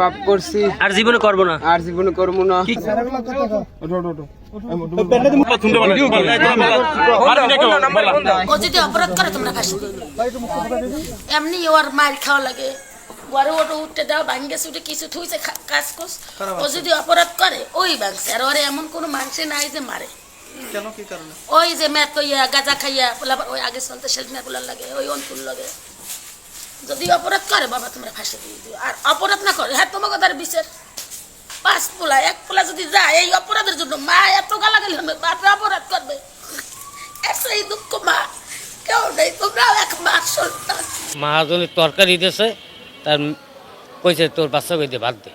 পাপ করছি। আর জীবনে করব না। আর জীবনে করব না। ও যদি অপরাধ করে তোমরা ফাঁসি এমনি ওর মার খাওয়া লাগে। ঘরে ওটা উঠতে দাও ভাঙ্গে সুটে কিছু থুইছে কাজ কোস। ও যদি অপরাধ করে ওই ভাঙছে আর ওরে এমন কোনো মানুষে নাই যে মারে। ওই যে ম্যাট কইয়া গাজা খাইয়া ওই আগে চলতে সেলমিয়া পোলার লাগে ওই অন্তুল লাগে। যদি অপরাধ করে, বাবা, তোমরা ফাঁসি দিয়ে দিও। আর অপরাধ না করে হ্যাঁ তোমাকে তার বিচার। পাঁচ পোলা, এক পোলা যদি যায়, এই অপরাধের জন্য মা এত গালাগালি হবে বাপরা অপরাধ করবে। এত এই দুঃখ, মা। কেউ নেই, তোমরাও এক মা, সন্তান। মহাজনের তরকারি দিয়েছে তার কইছে, তোর বাচ্চা কইতে বাদ দে।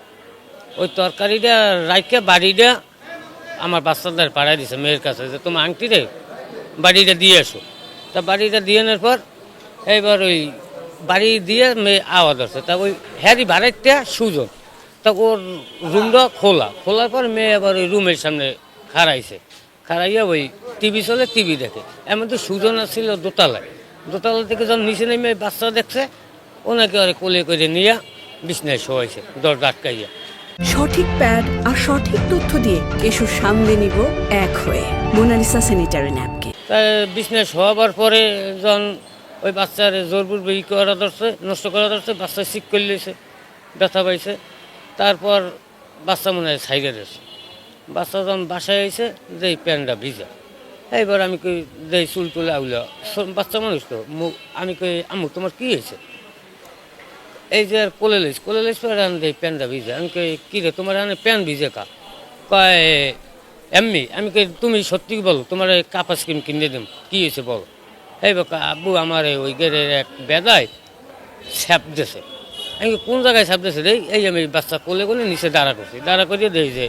ওই তরকারিটা রাইকে বাড়িটা আমার বাচ্চাদের পাড়ায় দিছে, মেয়ের কাছে। যে, তোমার আংটি রে বাড়িটা দিয়ে এসো। তা বাড়িটা দিয়ে আনার পর, এইবার ওই বাড়ি দিয়ে মেয়ে আওয়াজ আসছে। তা ওই হ্যারি বাড়িটা সুজন। তা ওর রুমটা খোলা। খোলার পর মেয়ে আবার ওই রুমের সামনে খাড়াইছে। খাড়াইয়া ওই টিভি চলে টিভি দেখে। এমন তো সুজন ছিল দোতলায়। দোতলা থেকে যখন নিচে নেমে বাচ্চা দেখছে ওনাকে আরে কোলে করে নিয়ে বিছনায় শোয়াইছে দরজা আটকাইয়া। সঠিক প্যাড আর সঠিক তথ্য দিয়ে কেশু সামলে নিব এক হয়ে। মোনালিসা স্যানিটারি ন্যাপকিন তাই বিছনায় শোয়াবার পরে যখন ওই বাচ্চার জোরপুর ই করা ধরছে, নষ্ট করা ধরছে বাচ্চা শিক করে লিয়েছে ব্যথা পাইছে। তারপর বাচ্চা মনে হয় সাইডে দিয়েছে বাচ্চা যখন বাসায় আইছে যে প্যান্টটা ভিজা। এইবার আমি কই যে চুল তুলে আউলা বাচ্চা মানুষ তো আমি কই আমু তোমার কি হয়েছে? এই যে কোলে লইস কোলে লইস পরে আমি এই প্যান্টটা ভিজে। আমি কই, কি রে, তোমার এখানে প্যান্ট ভিজে কা কয়, এমনি, আমি কই, তুমি সত্যি বলো? তোমার এই কাপা স্কিম কিনে দিম কি হয়েছে বলো? এই বাবা আব্বু আমার ওই গেরের এক বেদায় স্যাপ দিয়েছে আমি কোন জায়গায় স্যাপ দিয়েছে রে এই আমি বাচ্চা কোলে কোলে নিচে দাঁড়া করছি। দাঁড়া করিয়ে দেই যে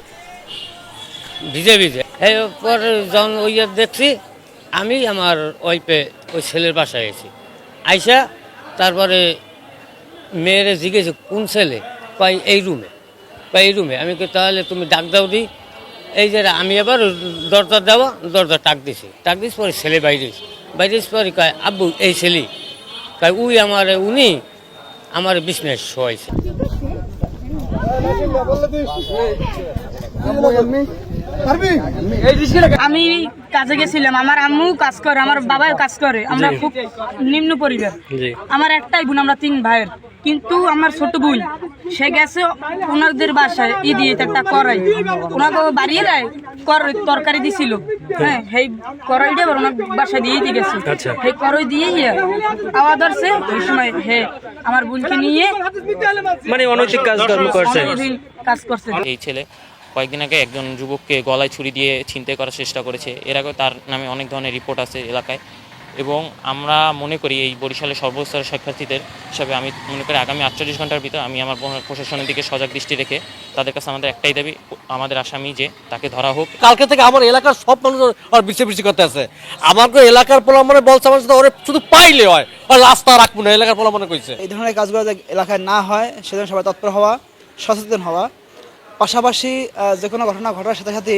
ভিজে ভিজে। পরে যখন ওই দেখছি, আমি আমার ওইপে ওই ছেলের বাসায় এসেছি আইসা তারপরে মেয়েরে জিজ্ঞেস, কোন ছেলে? কয়, এই রুমে। কয়, এই রুমে। আমি তাহলে তুমি ডাক দাও দি। এই যে আমি আবার দরজা দেওয়া, দরজা টাক দিছি। টাক দিস পরে ছেলে বাইরে এসে। বাইরে এসে পরে কয়, আব্বু, এই ছেলে কয়, উই আমার, উনি আমার বিজনেস শোয়াইছে আমি কাজে গেছিলাম আমার আম্মু কাজ করে আমার বাবাও কাজ করে। আমরা খুব নিম্ন পরিবার। আমার একটাই বোন আমরা তিন ভাইয়ের। কিন্তু আমার ছোট বোন সে গেছে ওনাদের বাসায় ই দিয়ে একটা করাই। ওনাকে বাড়িয়ে দেয় কর- তরকারি দিছিল। হ্যাঁ সেই করাইটা এবার ওনার বাসায় দিয়ে দিয়ে গেছে। সেই করই দিয়ে আওয়াজ ধরছে। ওই সময় হে আমার বোনকে নিয়ে মানে অনৈতিক কাজকর্ম করছে। কাজ করছে। এই ছেলে। কয়েকদিন আগে একজন যুবককে গলায় ছুরি দিয়ে ছিনতাই করার চেষ্টা করেছে। এর আগে তার নামে অনেক ধরনের রিপোর্ট আছে এলাকায়। এবং আমরা মনে করি এই বরিশালের সর্বস্তরের শিক্ষার্থীদের হিসাবে আমি মনে করি আগামী আটচল্লিশ ঘণ্টার ভিতর আমি আমার প্রশাসনের দিকে সজাগ দৃষ্টি রেখে তাদের কাছে আমাদের একটাই দাবি আমাদের আসামি যে তাকে ধরা হোক। কালকে থেকে আমার এলাকার সব মানুষ আর বিছে বিছি করতে আছে। আমাকে এলাকার পোলা মানে বলছে আমার সাথে ওরে শুধু পাইলে হয় আর রাস্তা রাখব না এলাকার পোলা মনে কইছে। এই ধরনের কাজগুলো এলাকায় না হয় সেজন্য সবাই তৎপর হওয়া সচেতন হওয়া। পাশাপাশি যে কোনো ঘটনা ঘটার সাথে সাথে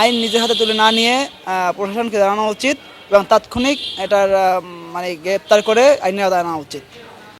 আইন নিজের হাতে তুলে না নিয়ে প্রশাসনকে জানানো উচিত এবং তাৎক্ষণিক এটার মানে গ্রেপ্তার করে আইনের আদায় আনা উচিত।